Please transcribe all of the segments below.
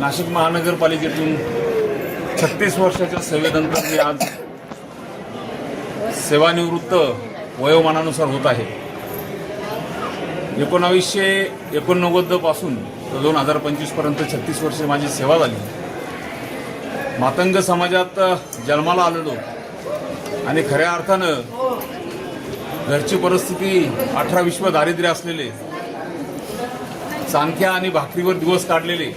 नाशिक महानगरपालिकेतून छत्तीस वर्षाच्या सेवेनंतर मी आज सेवानिवृत्त वयोमानानुसार होत आहे. एकोणावीसशे एकोणनव्वदपासून दोन हजार पंचवीसपर्यंत छत्तीस वर्षे माझी सेवा झाली. मातंग समाजात जन्माला आलेलो आणि खऱ्या अर्थानं घरची परिस्थिती अठरा विश्व दारिद्र्य असलेले चांख्या आणि भाकरीवर दिवस काढलेले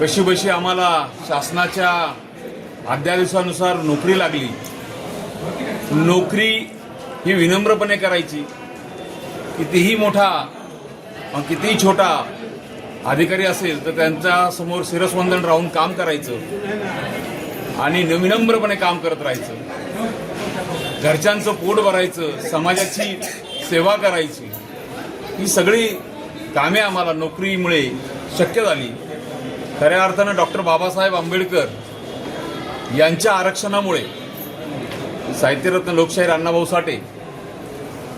कशी बशी आम्हाला शासनाच्या अध्यादेशानुसार नोकरी लागली. नोकरी ही विनम्रपणे करायची. कितीही मोठा कितीही छोटा अधिकारी असेल तर त्यांच्यासमोर शिरस्वंदन राहून काम करायचं आणि विनम्रपणे काम करत राहायचं. घरच्यांचं पोट भरायचं समाजाची सेवा करायची. ही सगळी कामे आम्हाला नोकरीमुळे शक्य झाली. खऱ्या अर्थानं डॉक्टर बाबासाहेब आंबेडकर यांच्या आरक्षणामुळे साहित्यरत्न लोकशाहीर अण्णाभाऊ साठे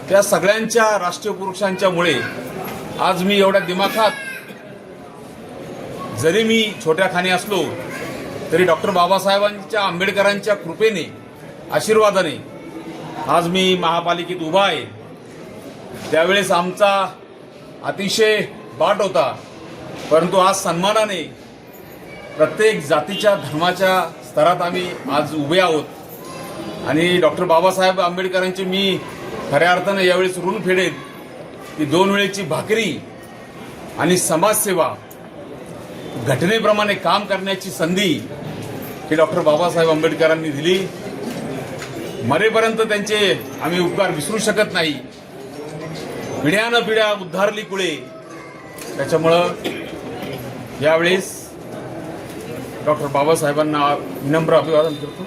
त्या सगळ्यांच्या राष्ट्रीय पुरुषांच्यामुळे आज मी एवढ्या दिमाखात जरी मी छोट्या खाणी असलो तरी डॉक्टर बाबासाहेबांच्या आंबेडकरांच्या कृपेने आशीर्वादाने आज मी महापालिकेत उभा आहे. त्यावेळेस आमचा अतिशय बाट होता. परंतु आज सन्मानाने प्रत्येक जातीच्या धर्माच्या स्तरात आम्ही आज उभे आहोत. आणि डॉक्टर बाबासाहेब आंबेडकरांची मी खऱ्या अर्थानं यावेळेस ऋण फेडेन. की दोन वेळेची भाकरी आणि समाजसेवा घटनेप्रमाणे काम करण्याची संधी ही डॉक्टर बाबासाहेब आंबेडकरांनी दिली. मरेपर्यंत त्यांचे आम्ही उपकार विसरू शकत नाही. पिढ्यानं पिढ्या उद्धारली कुळे. त्याच्यामुळं यावेळेस डॉक्टर बाबासाहेबांना विनम्र अभिवादन करतो.